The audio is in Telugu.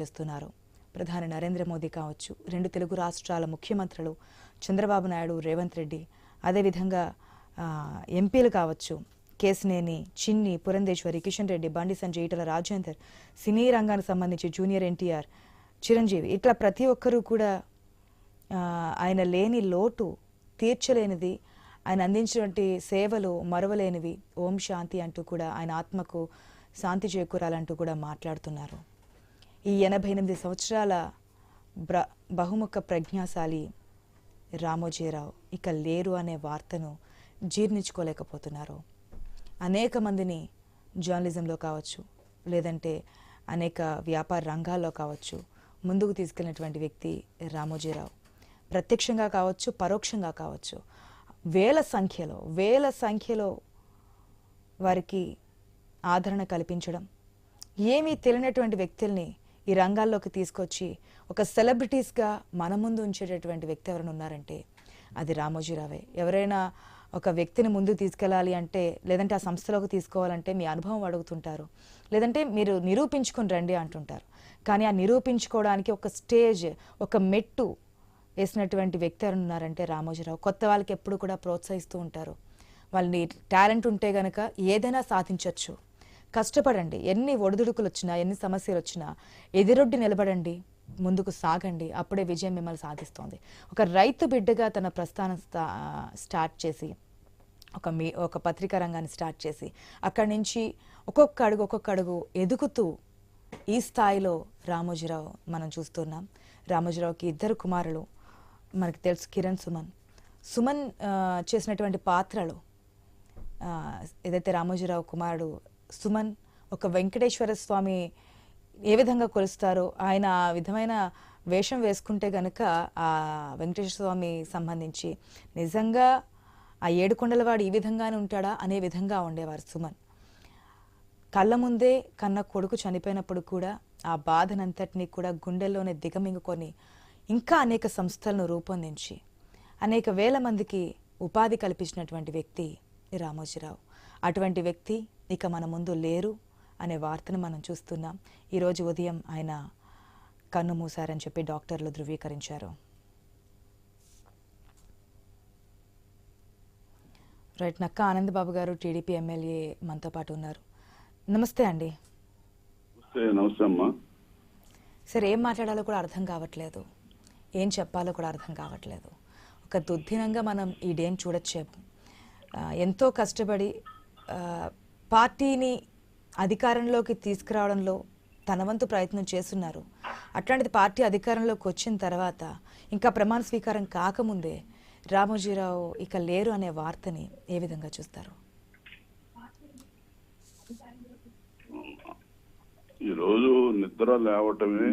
చేస్తున్నారు. ప్రధాని నరేంద్ర మోదీ కావచ్చు రెండు తెలుగు రాష్ట్రాల ముఖ్యమంత్రులు చంద్రబాబు నాయుడు రేవంత్ రెడ్డి అదేవిధంగా ఎంపీలు కావచ్చు కేసినేని చిన్ని పురంధేశ్వరి కిషన్ రెడ్డి బండి సంజయ్ ఈటల రాజేందర్ సినీ రంగానికి సంబంధించి జూనియర్ ఎన్టీఆర్ చిరంజీవి ఇట్లా ప్రతి ఒక్కరూ కూడా ఆయన లేని లోటు తీర్చలేనిది ఆయన అందించినటువంటి సేవలు మరవలేనివి ఓం శాంతి అంటూ కూడా ఆయన ఆత్మకు శాంతి చేకూరాలంటూ కూడా మాట్లాడుతున్నారు. ఈ ఎనభై ఎనిమిది సంవత్సరాల బ్ర బహుముఖ ప్రజ్ఞాశాలి రామోజీరావు. ఇక లేరు అనే వార్తను జీర్ణించుకోలేకపోతున్నారు. అనేక మందిని జర్నలిజంలో కావచ్చు లేదంటే అనేక వ్యాపార రంగాల్లో కావచ్చు ముందుకు తీసుకెళ్ళినటువంటి వ్యక్తి రామోజీరావు. ప్రత్యక్షంగా కావచ్చు పరోక్షంగా కావచ్చు వేల సంఖ్యలో వేల సంఖ్యలో వారికి ఆదరణ కల్పించడం ఏమీ తెలియనటువంటి వ్యక్తుల్ని ఈ రంగాల్లోకి తీసుకొచ్చి ఒక సెలబ్రిటీస్గా మన ముందు ఉంచేటటువంటి వ్యక్తి ఎవరైనా ఉన్నారంటే అది రామోజీరావే. ఎవరైనా ఒక వ్యక్తిని ముందుకు తీసుకెళ్ళాలి అంటే లేదంటే ఆ సంస్థలోకి తీసుకోవాలంటే మీ అనుభవం అడుగుతుంటారు. లేదంటే మీరు నిరూపించుకుని రండి అంటుంటారు. కానీ ఆ నిరూపించుకోవడానికి ఒక స్టేజ్ ఒక మెట్టు వేసినటువంటి వ్యక్తి ఎవరైనా ఉన్నారంటే రామోజీరావు. కొత్త వాళ్ళకి ఎప్పుడు కూడా ప్రోత్సహిస్తూ ఉంటారు. వాళ్ళని టాలెంట్ ఉంటే గనక ఏదైనా సాధించవచ్చు కష్టపడండి. ఎన్ని ఒడిదుడుకులు వచ్చినా ఎన్ని సమస్యలు వచ్చినా ఎదురొడ్డి నిలబడండి ముందుకు సాగండి. అప్పుడే విజయం మిమ్మల్ని సాధిస్తోంది. ఒక రైతు బిడ్డగా తన ప్రస్థానం స్టా- స్టార్ట్ చేసి ఒక మీ ఒక పత్రికా రంగాన్ని స్టార్ట్ చేసి అక్కడి నుంచి ఒక్కొక్క అడుగు ఒక్కొక్క అడుగు ఎదుగుతూ ఈ స్థాయిలో రామోజీరావు మనం చూస్తున్నాం. రామోజీరావుకి ఇద్దరు కుమారులు మనకు తెలుసు కిరణ్ సుమన్. సుమన్ చేసినటువంటి పాత్రలు ఏదైతే రామోజీరావు కుమారుడు సుమన్ ఒక వెంకటేశ్వర స్వామి ఏ విధంగా కొలుస్తారో ఆయన ఆ విధమైన వేషం వేసుకుంటే గనక ఆ వెంకటేశ్వర స్వామి సంబంధించి నిజంగా ఆ ఏడుకొండలవాడు ఈ విధంగానే ఉంటాడా అనే విధంగా ఉండేవారు సుమన్. కళ్ళ ముందే కన్న కొడుకు చనిపోయినప్పుడు కూడా ఆ బాధనంతటినీ కూడా గుండెల్లోనే దిగమింగుకొని ఇంకా అనేక సంస్థలను రూపొందించి అనేక వేల మందికి ఉపాధి కల్పించినటువంటి వ్యక్తి రామోజీరావు. అటువంటి వ్యక్తి ఇక మన ముందు లేరు అనే వార్తను మనం చూస్తున్నాం. ఈరోజు ఉదయం ఆయన కన్ను మూశారని చెప్పి డాక్టర్లు ధృవీకరించారు. రైట్ నక్క ఆనందబాబు గారు టీడీపీ ఎమ్మెల్యే మనతో పాటు ఉన్నారు. నమస్తే అండి. నమస్తే నమస్తే అమ్మా. సరే ఏం మాట్లాడాలో కూడా అర్థం కావట్లేదు. ఏం చెప్పాలో కూడా అర్థం కావట్లేదు. ఒక దుద్దినంగా మనం ఈ డేని చూడొచ్చేమో. ఎంతో కష్టపడి పార్టీని అధికారంలోకి తీసుకురావడంలో తన వంతు ప్రయత్నం చేస్తున్నారు. అట్లాంటిది పార్టీ అధికారంలోకి వచ్చిన తర్వాత ఇంకా ప్రమాణ స్వీకారం కాకముందే రామోజీరావు ఇక లేరు అనే వార్తని ఏ విధంగా చూస్తారు? ఈరోజు నిద్ర లేవటమే